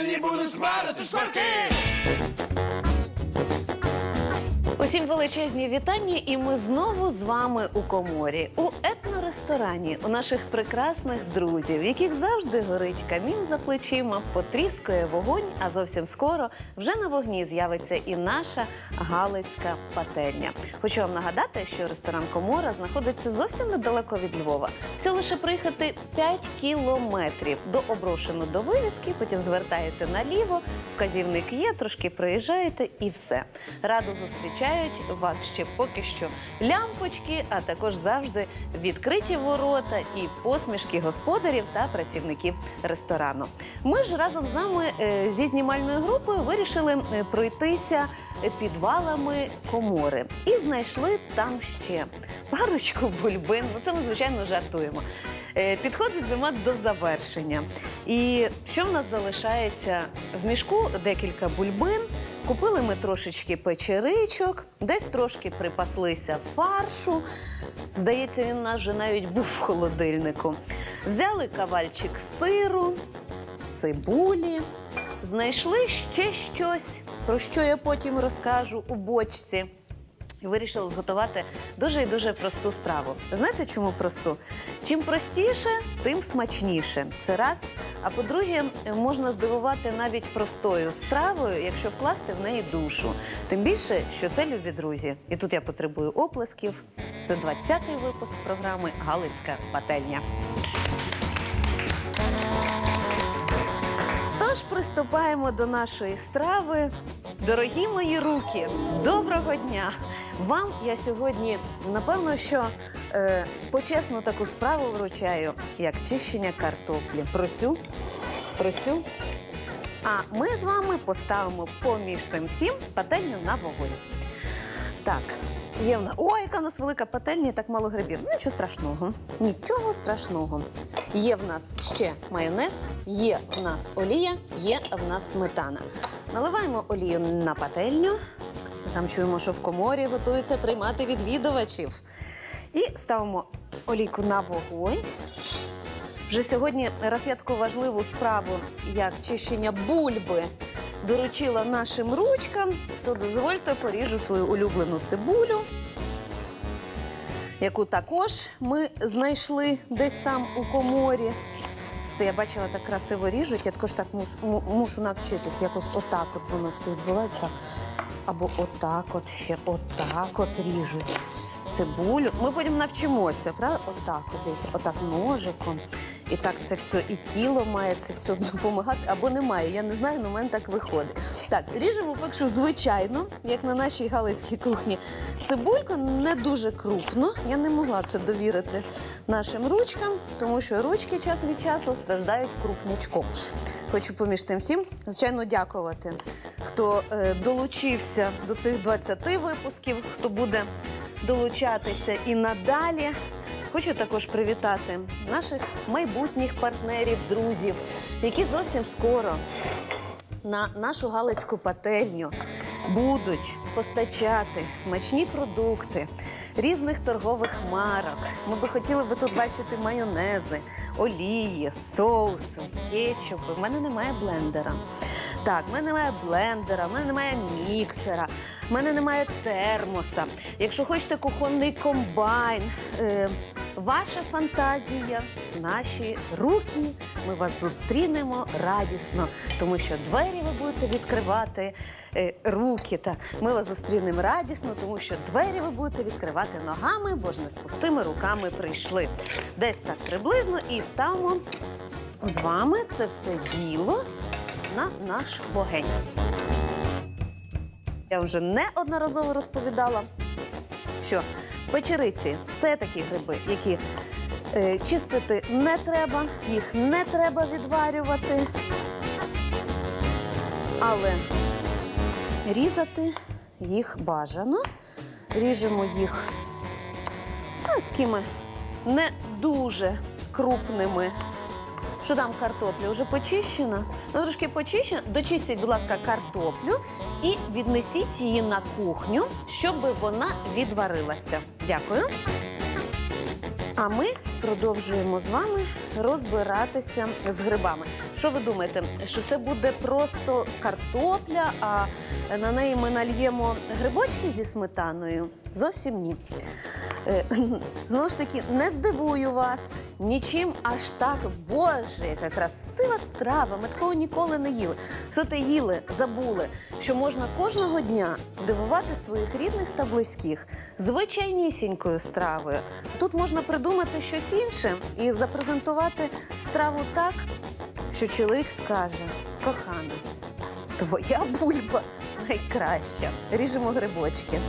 пательні будуть смарити шкварки. Усім величезні вітання, і ми знову з вами у коморі, у етноресторані, у наших прекрасних друзів, яких завжди горить камін за плечима, потріскує вогонь. А зовсім скоро вже на вогні з'явиться і наша галицька пательня. Хочу вам нагадати, що ресторан Комора знаходиться зовсім недалеко від Львова. Всього лише приїхати 5 кілометрів до оброшену до вивіски, потім звертаєте наліво, вказівник є, трошки проїжджаєте і все. Радо зустрічають вас ще поки що лямпочки, а також завжди відкриті ворота і посмішки господарів та працівників ресторану. Ми ж разом з нами е, зі знімальною групою вирішили е, пройтися підвалами комори і знайшли там ще парочку бульбин. Ну це ми звичайно жартуємо. Е, Підходить зима до завершення. І що в нас залишається в мішку? Декілька бульбин. Купили ми трошечки печеричок, десь трошки припаслися фаршу. Здається, він у нас вже навіть був в холодильнику. Взяли кавальчик сиру, цибулі, знайшли ще щось, про що я потім розкажу у бочці. І вирішили зготувати дуже і дуже просту страву. Знаєте, чому просту? Чим простіше, тим смачніше. Це раз. А по-друге, можна здивувати навіть простою стравою, якщо вкласти в неї душу. Тим більше, що це любі друзі. І тут я потребую оплесків. Це 20-й випуск програми Галицька пательня. Тож приступаємо до нашої страви. Дорогі мої руки, доброго дня! Вам я сьогодні, напевно, що е, почесну таку справу вручаю, як чищення картоплі. Просю, просю. А ми з вами поставимо поміж тим всім пательню на вогонь. Так, є в нас. Ой, яка в нас велика пательня, і так мало грибів. Нічого страшного. Нічого страшного. Є в нас ще майонез, є в нас олія, є в нас сметана. Наливаємо олію на пательню. Там чуємо, що в коморі готуються приймати відвідувачів. І ставимо олійку на вогонь. Вже сьогодні раз я таку важливу справу, як чищення бульби, доручила нашим ручкам, то дозвольте поріжу свою улюблену цибулю, яку також ми знайшли десь там у коморі. Я бачила, так красиво ріжуть, я також так мушу навчитись. Якось отак от воно все. Так. Або отак от ще отак от ріжуть цибулю. Ми потім навчимося, правда? Отак, от, отак ножиком. І так це все, і тіло має це все допомагати, або немає. Я не знаю, але в мене так виходить. Так, ріжемо поки звичайно, як на нашій галицькій кухні. Цибульку не дуже крупно. Я не могла це довірити нашим ручкам, тому що ручки час від часу страждають крупнячком. Хочу поміж тим всім, звичайно, дякувати, хто е, долучився до цих 20 випусків, хто буде долучатися і надалі. Хочу також привітати наших майбутніх партнерів, друзів, які зовсім скоро на нашу галицьку пательню будуть постачати смачні продукти різних торгових марок. Ми би хотіли би тут бачити майонези, олії, соуси, кетчупи. В мене немає блендера. Так, в мене немає блендера, в мене немає міксера, в мене немає термоса. Якщо хочете кухонний комбайн, е, ваша фантазія, наші руки, ми вас зустрінемо радісно, тому що двері ви будете відкривати е, руки. Та ми вас зустрінемо радісно, тому що двері ви будете відкривати ногами, бо ж не з пустими руками прийшли. Десь так приблизно і ставимо з вами це все діло на наш вогонь. Я вже неодноразово розповідала, що печериці це такі гриби, які е, чистити не треба, їх не треба відварювати. Але різати їх бажано. Ріжемо їх низькими, такими не дуже крупними що там картопля вже почищена? Ну, трошки почищена. Дочистіть, будь ласка, картоплю і віднесіть її на кухню, щоб вона відварилася. Дякую. А ми продовжуємо з вами розбиратися з грибами. Що ви думаєте, що це буде просто картопля, а на неї ми нальємо грибочки зі сметаною? Зовсім ні. Е, Знову ж таки, не здивую вас нічим аж так. Боже, яка красива страва. Ми такого ніколи не їли. Все те їли, забули, що можна кожного дня дивувати своїх рідних та близьких звичайнісінькою стравою. Тут можна придумати щось інше і запрезентувати страву так, що чоловік скаже: кохана, твоя бульба найкраща. Ріжемо грибочки.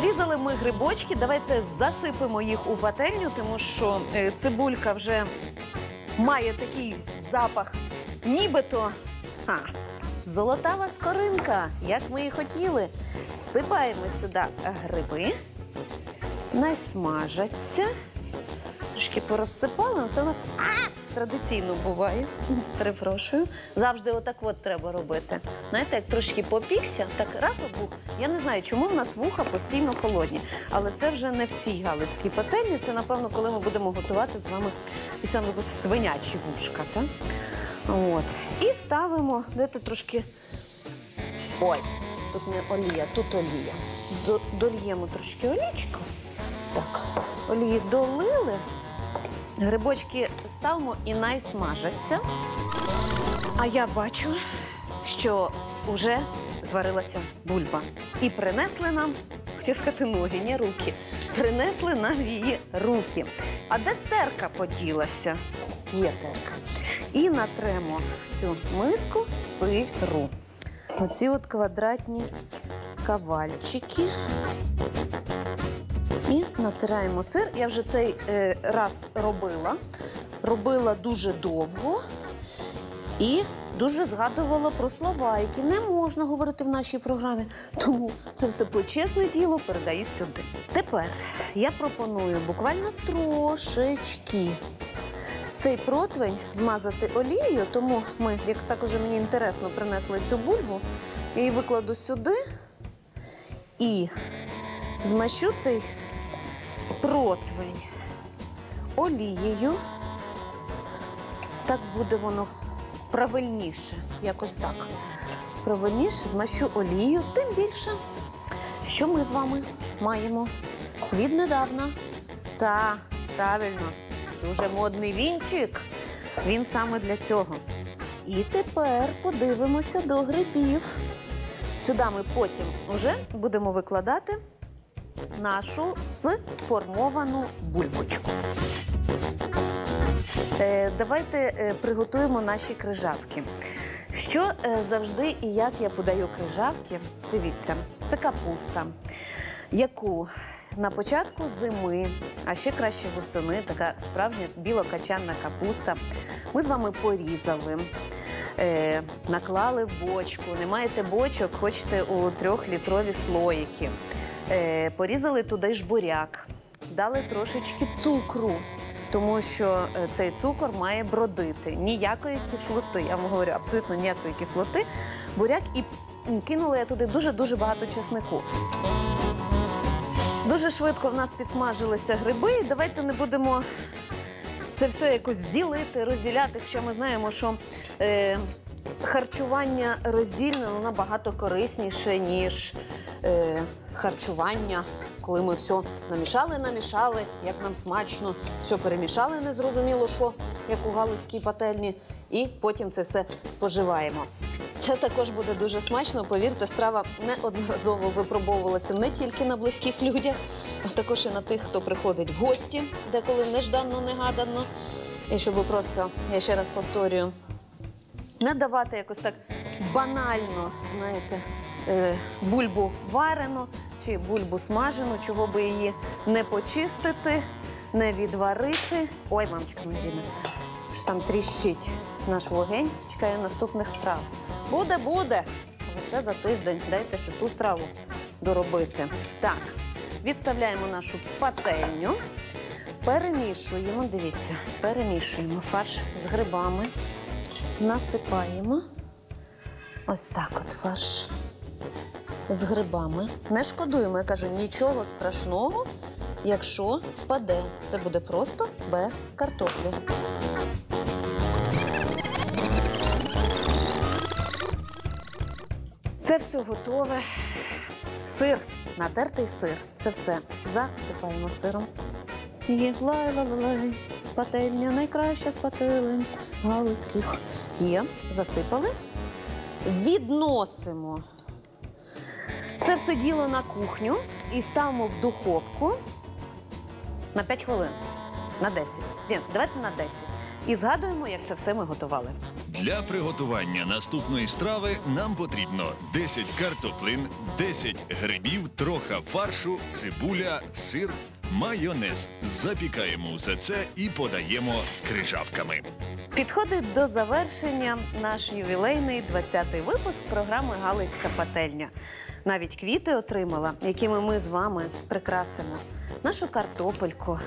Порізали ми грибочки. Давайте засипемо їх у пательню, тому що е, цибулька вже має такий запах, нібито ха, золотава скоринка, як ми і хотіли. Сипаємо сюди гриби, насмажаться. Трішки порозсипали, але це у нас традиційно буває. Перепрошую. Завжди отак от треба робити. Знаєте, як трошки попікся, так раз обух. Я не знаю, чому в нас вуха постійно холодні. Але це вже не в цій галицькій пательні. Це, напевно, коли ми будемо готувати з вами і саме свинячі вушка. От. І ставимо, дайте трошки. Ой, тут не олія, тут олія. До- Дольємо трошки олічку. Так, олії долили. Грибочки ставимо і найсмажаться. А я бачу, що вже зварилася бульба. І принесли нам, хотів сказати ноги, не руки. Принесли нам її руки. А де терка поділася? Є терка. І натремо в цю миску сиру. Оці от квадратні кавальчики. І натираємо сир. Я вже цей е, раз робила. Робила дуже довго і дуже згадувала про слова, які не можна говорити в нашій програмі. Тому це все почесне діло передаю сюди. Тепер я пропоную буквально трошечки цей противень змазати олією, тому ми, як також мені інтересно, принесли цю бульбу. Я її викладу сюди і змащу цей противень олією. Так буде воно правильніше, якось так. Правильніше змащу олією, тим більше, що ми з вами маємо віднедавна. Та правильно, дуже модний вінчик. Він саме для цього. І тепер подивимося до грибів. Сюди ми потім вже будемо викладати нашу сформовану бульбочку. Е, давайте е, приготуємо наші крижавки. Що е, завжди і як я подаю крижавки? Дивіться, це капуста, яку на початку зими, а ще краще восени, така справжня білокачанна капуста. Ми з вами порізали. Наклали в бочку. Не маєте бочок, хочете у трьохлітрові слоїки. Е, порізали туди ж буряк, дали трошечки цукру, тому що е, цей цукор має бродити. Ніякої кислоти. Я вам говорю, абсолютно ніякої кислоти. Буряк і кинула я туди дуже-дуже багато чеснику. Дуже швидко в нас підсмажилися гриби. і Давайте не будемо це все якось ділити, розділяти. Хоча ми знаємо, що е, харчування роздільне набагато корисніше, ніж е, харчування, коли ми все намішали, намішали, як нам смачно, все перемішали, незрозуміло, що, як у галицькій пательні, і потім це все споживаємо. Це також буде дуже смачно. Повірте, страва неодноразово випробовувалася не тільки на близьких людях, а також і на тих, хто приходить в гості, деколи нежданно, негадано. І щоб просто, я ще раз повторюю, не давати якось так банально, знаєте, бульбу варену чи бульбу смажену, чого би її не почистити, не відварити. Ой, мамчика Надіна, що там тріщить наш вогонь, чекає наступних страв. Буде, буде. Лише за тиждень. Дайте ще ту страву доробити. Так, відставляємо нашу пательню. перемішуємо. Дивіться, перемішуємо фарш з грибами, насипаємо. Ось так от фарш з грибами. Не шкодуємо, я кажу, нічого страшного, якщо впаде. Це буде просто без картоплі. Це все готове. Сир, натертий сир. Це все засипаємо сиром. Є лай лай лай пательня найкраща з пателень галицьких. Є, засипали. Відносимо це все діло на кухню і ставимо в духовку на 5 хвилин. На 10. Ні, давайте на 10. І згадуємо, як це все ми готували. Для приготування наступної страви нам потрібно 10 картоплин, 10 грибів, троха фаршу, цибуля, сир, майонез. Запікаємо все це і подаємо з крижавками. Підходить до завершення наш ювілейний 20-й випуск програми Галицька пательня. Навіть квіти отримала, якими ми з вами прикрасимо нашу картопельку,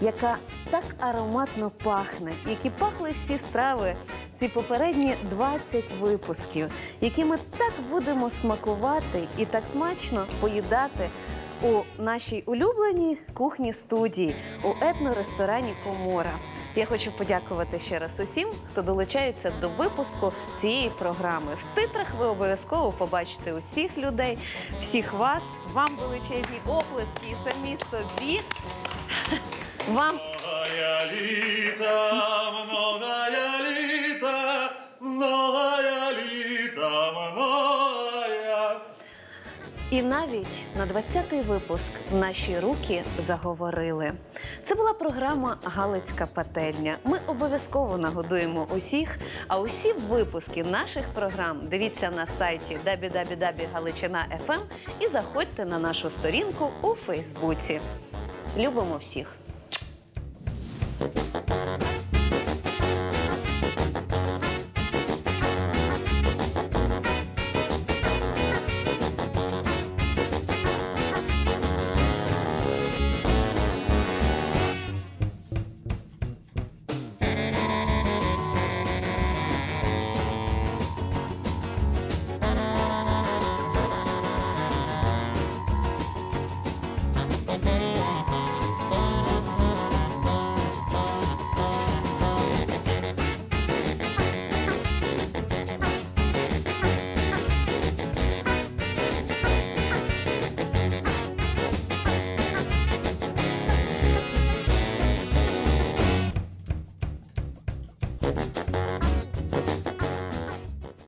яка так ароматно пахне, які пахли всі страви ці попередні 20 випусків, які ми так будемо смакувати і так смачно поїдати у нашій улюбленій кухні студії у етноресторані Комора. Я хочу подякувати ще раз усім, хто долучається до випуску цієї програми. В титрах ви обов'язково побачите усіх людей, всіх вас, вам величезні оплески і самі собі. Вам літа, многая І навіть на 20-й випуск наші руки заговорили. Це була програма Галицька пательня. Ми обов'язково нагодуємо усіх. А усі випуски наших програм дивіться на сайті www.galичina.fm і заходьте на нашу сторінку у Фейсбуці. Любимо всіх!